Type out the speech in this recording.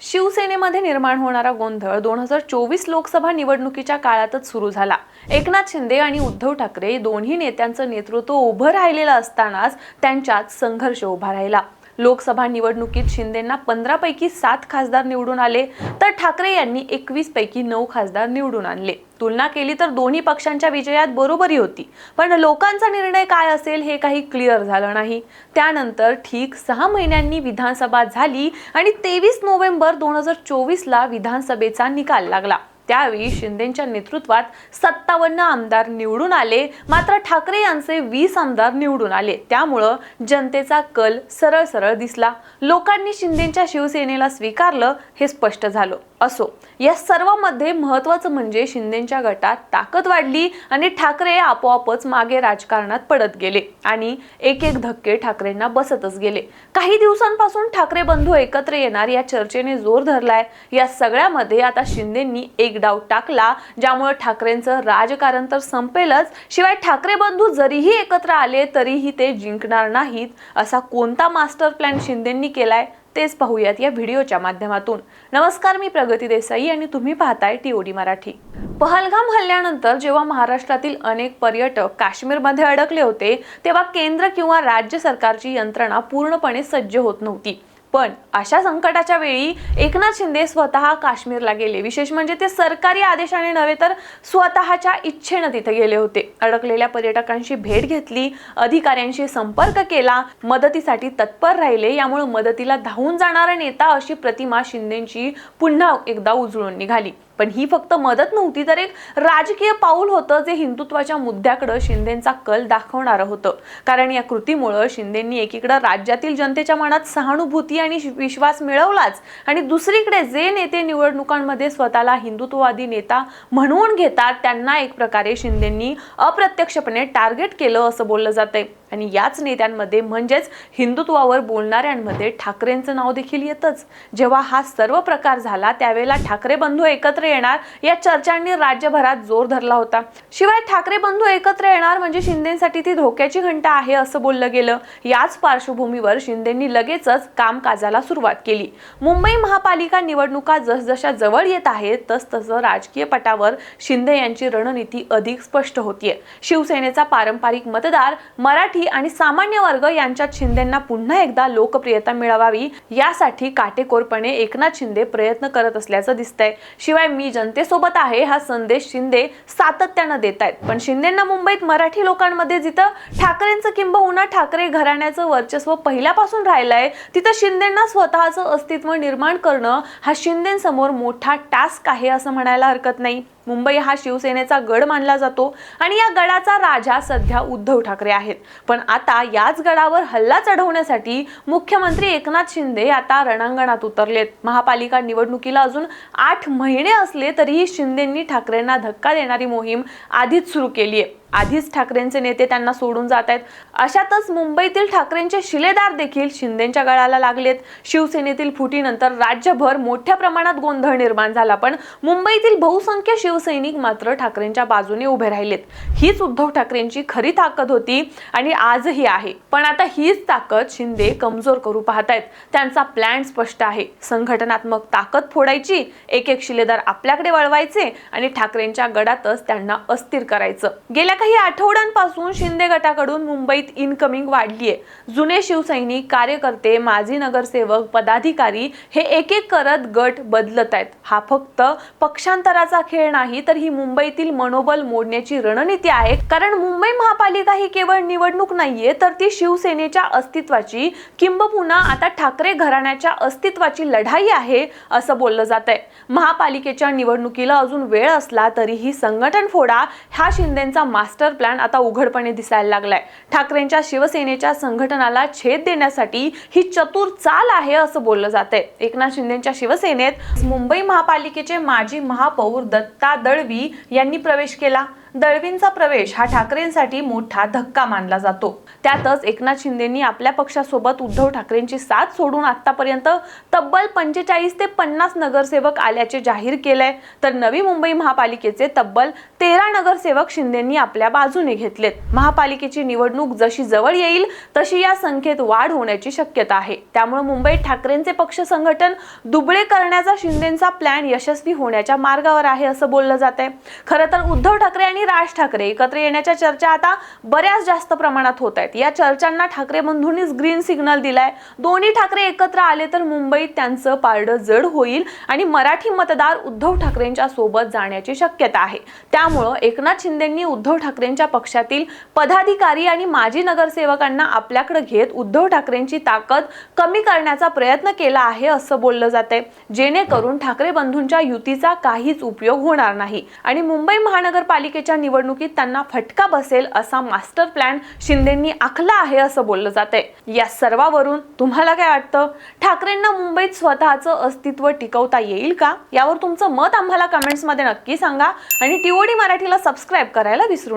शिवसेनेमध्ये निर्माण होणारा गोंधळ दोन हजार चोवीस लोकसभा निवडणुकीच्या काळातच सुरू झाला. एकनाथ शिंदे आणि उद्धव ठाकरे दोन्ही नेत्यांचं नेतृत्व उभं राहिलेलं असतानाच त्यांच्यात संघर्ष उभा राहिला. लोकसभा निवडणुकीत शिंदेंना पंधरापैकी सात खासदार निवडून आले तर ठाकरे यांनी एकवीस पैकी नऊ खासदार निवडून आणले. तुलना केली तर दोन्ही पक्षांच्या विजयात बरोबरी होती. पण लोकांचा निर्णय काय असेल हे काही क्लिअर झालं नाही. त्यानंतर ठीक सहा महिन्यांनी विधानसभा झाली आणि तेवीस नोव्हेंबर दोन हजार चोवीसला विधानसभेचा निकाल लागला. त्यावेळी शिंदेच्या नेतृत्वात सत्तावन्न आमदार निवडून आले. मात्र ठाकरे यांचे वीस आमदार निवडून आले. त्यामुळं जनतेचा कल सरळ सरळ दिसला. लोकांनी शिंदेच्या शिवसेनेला स्वीकारलं हे स्पष्ट झालं. असो या सर्वांमध्ये महत्वाचं म्हणजे शिंदेच्या गटात ताकद वाढली आणि ठाकरे आपोआपच मागे राजकारणात पडत गेले आणि एक एक धक्के ठाकरेंना बसतच गेले. काही दिवसांपासून ठाकरे बंधू एकत्र येणार या चर्चेने जोर धरलाय. या सगळ्यामध्ये आता शिंदेंनी एक डाव टाकला ज्यामुळे ठाकरेंचं राजकारण तर संपेलच शिवाय ठाकरे बंधू जरीही एकत्र आले तरीही ते जिंकणार नाहीत असा कोणता मास्टर प्लॅन शिंदेंनी केलाय तेच पाहूयात या व्हिडिओच्या माध्यमातून. नमस्कार मी प्रगती देसाई आणि तुम्ही पाहताय टीओडी मराठी. पहलगाम हल्ल्यानंतर जेव्हा महाराष्ट्रातील अनेक पर्यटक काश्मीरमध्ये अडकले होते तेव्हा केंद्र किंवा राज्य सरकारची यंत्रणा पूर्णपणे सज्ज होत नव्हती. पण अशा संकटाच्या वेळी एकनाथ शिंदे स्वतः काश्मीरला गेले. विशेष म्हणजे ते सरकारी आदेशाने नव्हे तर स्वतःच्या इच्छेनं तिथे गेले होते. अडकलेल्या पर्यटकांशी भेट घेतली अधिकाऱ्यांशी संपर्क केला मदतीसाठी तत्पर राहिले. यामुळे मदतीला धावून जाणारा नेता अशी प्रतिमा शिंदेची पुन्हा एकदा उजळून निघाली. पण ही फक्त मदत नव्हती तर एक राजकीय पाऊल होतं जे हिंदुत्वाच्या मुद्द्याकडे शिंदेचा कल दाखवणारं होतं. कारण या कृतीमुळं शिंदेंनी एकीकडे राज्यातील जनतेच्या मनात सहानुभूती आणि विश्वास मिळवलाच आणि दुसरीकडे जे नेते निवडणुकांमध्ये स्वतःला हिंदुत्ववादी नेता म्हणून घेतात त्यांना एक प्रकारे शिंदेंनी अप्रत्यक्षपणे टार्गेट केलं असं बोललं जातंय. आणि याच नेत्यांमध्ये म्हणजेच हिंदुत्वावर बोलणाऱ्यांमध्ये ठाकरेंचं नाव देखील येतच. जेव्हा हा सर्व प्रकार झाला त्यावेळेला ठाकरे बंधू एकत्र येणार या चर्चांनी राज्यभरात जोर धरला होता. शिवाय ठाकरे बंधू एकत्र येणार म्हणजे शिंदेसाठी ती धोक्याची घंटा आहे असं बोललं गेलं. याच पार्श्वभूमीवर शिंदेंनी लगेचच कामकाजाला सुरुवात केली. मुंबई महापालिका निवडणुका जसजशा जवळ येत आहेत तसतसं राजकीय पटावर शिंदे यांची रणनीती अधिक स्पष्ट होतीये. शिवसेनेचा पारंपरिक मतदार मराठी आणि सामान्य वर्ग यांच्यात शिंदेंना पुन्हा एकदा लोकप्रियता मिळवावी यासाठी काटेकोरपणे एकनाथ शिंदे प्रयत्न करत असल्याचं दिसतंय. शिवाय मी जनतेसोबत आहे हा संदेश शिंदे सातत्यानं देत आहेत पण शिंदेंना मुंबईत मराठी लोकांमध्ये जिथं ठाकरेंचं किंबहुना ठाकरे घराण्याचं वर्चस्व पहिल्यापासून राहिलंय तिथं शिंदेंना स्वतःचं अस्तित्व निर्माण करणं हा शिंदेसमोर मोठा टास्क आहे असं म्हणायला हरकत नाही. मुंबई हा शिवसेनेचा गड मानला जातो आणि या गडाचा राजा सध्या उद्धव ठाकरे आहेत. पण आता याच गडावर हल्ला चढवण्यासाठी मुख्यमंत्री एकनाथ शिंदे आता रणांगणात उतरलेत. महापालिका निवडणुकीला अजून आठ महिने असले तरीही शिंदेंनी ठाकरेंना धक्का देणारी मोहीम आधीच सुरू केली आहे आधीच ठाकरेंचे नेते त्यांना सोडून जात आहेत. अशातच मुंबईतील ठाकरेंचे शिलेदार देखील शिंदेच्या गळाला लागलेत. शिवसेनेतील फुटीनंतर राज्यभर मोठ्या प्रमाणात गोंधळ निर्माण झाला पण मुंबईतील बहुसंख्य शिवसैनिक मात्र ठाकरेंच्या बाजूने उभे राहिलेत. हीच उद्धव ठाकरेंची खरी ताकद होती आणि आजही आहे. पण आता हीच ताकद शिंदे कमजोर करू पाहतायत. त्यांचा प्लॅन स्पष्ट आहे. संघटनात्मक ताकद फोडायची एक एक शिलेदार आपल्याकडे वळवायचे आणि ठाकरेंच्या गडातच त्यांना अस्थिर करायचं. गेल्या काही आठवड्यांपासून शिंदे गटाकडून मुंबईत इनकमिंग वाढली आहे जुने शिवसैनिक कार्यकर्ते माजी नगरसेवक पदाधिकारी हे एक एक करत गट बदलत आहेत. हा फक्त पक्षांतराचा खेळ नाही तर ही मुंबईतील मनोबल मोडण्याची रणनीती आहे. कारण मुंबई महापालिका ही केवळ निवडणूक नाहीये तर ती शिवसेनेच्या अस्तित्वाची किंबहुना आता ठाकरे घराण्याच्या अस्तित्वाची लढाई आहे असं बोललं जात आहे महापालिकेच्या निवडणुकीला अजून वेळ असला तरीही संघटन फोडा हा शिंदेचा मास्टर प्लॅन आता उघडपणे दिसायला लागलाय. ठाकरेंच्या शिवसेनेच्या संघटनाला छेद देण्यासाठी ही चतुर चाल आहे असं बोललं जात आहे एकनाथ शिंदेच्या शिवसेनेत मुंबई महापालिकेचे माजी महापौर दत्ता दळवी यांनी प्रवेश केला. दळवींचा प्रवेश हा ठाकरेंसाठी मोठा धक्का मानला जातो. त्यातच एकनाथ शिंदेंनी आपल्या पक्षासोबत उद्धव ठाकरेंची साथ सोडून आतापर्यंत तब्बल पंचेचाळीस ते पन्नास नगरसेवक आल्याचे जाहीर केलंय. तर नवी मुंबई महापालिकेचे तब्बल तेरा नगरसेवक शिंदेंनी आपल्या बाजूने घेतलेत. महापालिकेची निवडणूक जशी जवळ येईल तशी या संख्येत वाढ होण्याची शक्यता आहे. त्यामुळे मुंबईत ठाकरेंचे पक्ष संघटन दुबळे करण्याचा शिंदेचा प्लॅन यशस्वी होण्याच्या मार्गावर आहे असं बोललं जात आहे खरं तर उद्धव ठाकरे आणि राज ठाकरे एकत्र येण्याच्या चर्चा आता बऱ्याच जास्त प्रमाणात होत आहेत या चर्चांना ठाकरे बंधूंनीच ग्रीन सिग्नल दिलाय. दोन्ही ठाकरे एकत्र आले तर मुंबईत त्यांचं पारडं जड होईल आणि मराठी मतदार उद्धव ठाकरेंच्या सोबत जाण्याची शक्यता आहे. त्यामुळं एकनाथ शिंदेंनी उद्धव ठाकरे ठाकरेंच्या पक्षातील पदाधिकारी आणि माजी नगरसेवकांना आपल्याकडे घेत उद्धव ठाकरेंची ताकद कमी करण्याचा प्रयत्न केला आहे असं बोललं जात आहे जेणेकरून ठाकरे बंधूंच्या युतीचा काहीच उपयोग होणार नाही आणि मुंबई महानगरपालिकेच्या निवडणुकीत त्यांना फटका बसेल असा मास्टर प्लॅन शिंदेंनी आखला आहे असं बोललं जात आहे या सर्वावरून तुम्हाला काय वाटतं? ठाकरेंना मुंबईत स्वतःचं अस्तित्व टिकवता येईल का? यावर तुमचं मत आम्हाला कमेंट्समध्ये नक्की सांगा आणि टीओडी मराठीला सबस्क्राईब करायला विसरू नका.